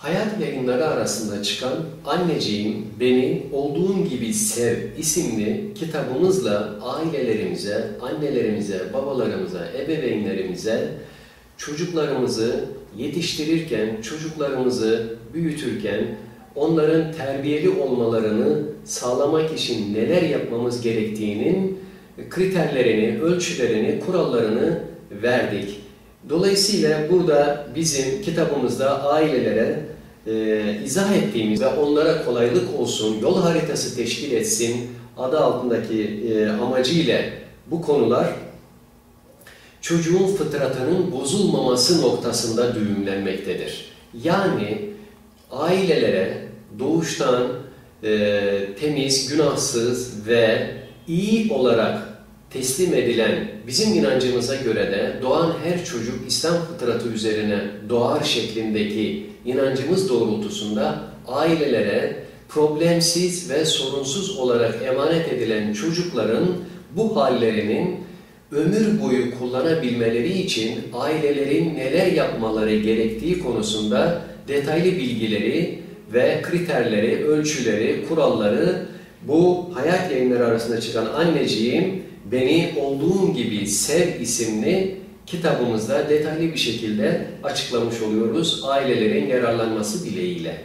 Hayat yayınları arasında çıkan Anneciğim Beni Olduğum Gibi Sev isimli kitabımızla ailelerimize, annelerimize, babalarımıza, ebeveynlerimize çocuklarımızı yetiştirirken, çocuklarımızı büyütürken onların terbiyeli olmalarını sağlamak için neler yapmamız gerektiğinin kriterlerini, ölçülerini, kurallarını verdik. Dolayısıyla burada bizim kitabımızda ailelere e, izah ettiğimiz ve onlara kolaylık olsun, yol haritası teşkil etsin adı altındaki e, amacıyla bu konular çocuğun fıtratının bozulmaması noktasında düğümlenmektedir. Yani ailelere doğuştan e, temiz, günahsız ve iyi olarak teslim edilen bizim inancımıza göre de doğan her çocuk İslam fıtratı üzerine doğar şeklindeki inancımız doğrultusunda ailelere problemsiz ve sorunsuz olarak emanet edilen çocukların bu hallerinin ömür boyu kullanabilmeleri için ailelerin neler yapmaları gerektiği konusunda detaylı bilgileri ve kriterleri, ölçüleri, kuralları bu hayat yayınları arasında çıkan anneciğim Beni Olduğum Gibi Sev isimli kitabımızda detaylı bir şekilde açıklamış oluyoruz ailelerin yararlanması dileğiyle.